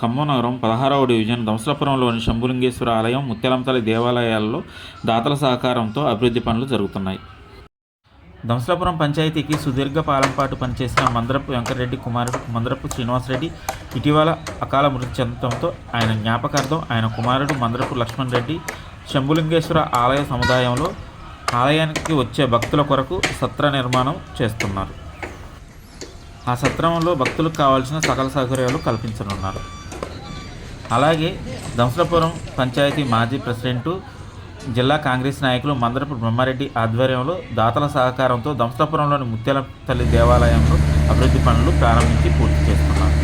ఖమ్మం నగరం పదహారవ డివిజన్ దంసలపురంలోని శంభులింగేశ్వర ఆలయం ముత్యాలంతల్లి దేవాలయాల్లో దాతల సహకారంతో అభివృద్ధి పనులు జరుగుతున్నాయి. దంసలపురం పంచాయతీకి సుదీర్ఘ పాలంపాటు పనిచేసిన మందరపు వెంకటరెడ్డి కుమారుడు మందరపు శ్రీనివాసరెడ్డి ఇటీవల అకాల మృతి చెందడంతో ఆయన జ్ఞాపకార్థం ఆయన కుమారుడు మందరపు లక్ష్మణ్ రెడ్డి శంభులింగేశ్వర ఆలయ సముదాయంలో ఆలయానికి వచ్చే భక్తుల కొరకు సత్ర నిర్మాణం చేస్తున్నారు. ఆ సత్రంలో భక్తులకు కావాల్సిన సకల సౌకర్యాలు కల్పించనున్నారు. అలాగే దంసలపురం పంచాయతీ మాజీ ప్రెసిడెంటు జిల్లా కాంగ్రెస్ నాయకులు మందరపు బ్రహ్మారెడ్డి ఆధ్వర్యంలో దాతల సహకారంతో దంసలపురంలోని ముత్యాల తల్లి దేవాలయంలో అభివృద్ధి పనులు ప్రారంభించి పూర్తి చేస్తున్నారు.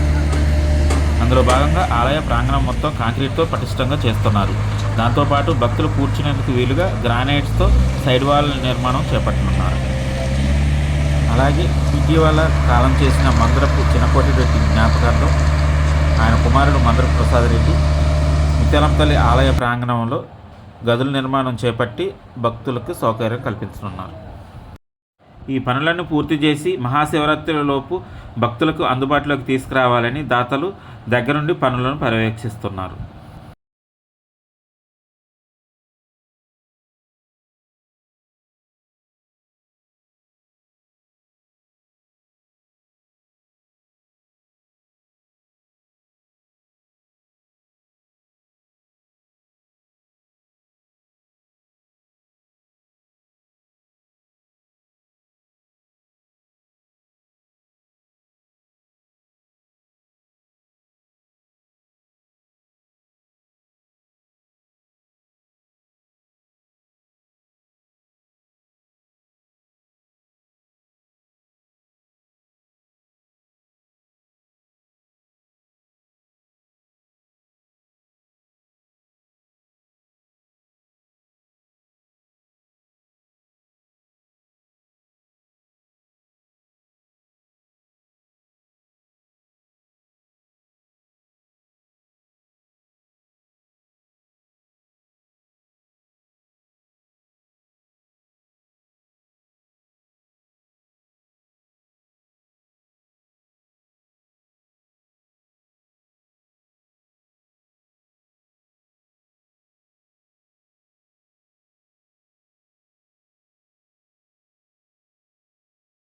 అందులో భాగంగా ఆలయ ప్రాంగణం మొత్తం కాంక్రీట్తో పటిష్టంగా చేస్తున్నారు. దాంతోపాటు భక్తులు కూర్చునేందుకు వీలుగా గ్రానైట్స్తో సైడ్ వాల్ నిర్మాణం చేపట్టనున్నారు. అలాగే ఇటీవల కాలం చేసిన మందరపు చిన్నకోటి రెడ్డి జ్ఞాపకార్థం ఆయన కుమారుడు మందర ప్రసాద్ రెడ్డి ముత్యాలంపల్లి ఆలయ ప్రాంగణంలో గదుల నిర్మాణం చేపట్టి భక్తులకు సౌకర్యం కల్పించనున్నారు. ఈ పనులను పూర్తి చేసి మహాశివరాత్రిలోపు భక్తులకు అందుబాటులోకి తీసుకురావాలని దాతలు దగ్గరుండి పనులను పర్యవేక్షిస్తున్నారు.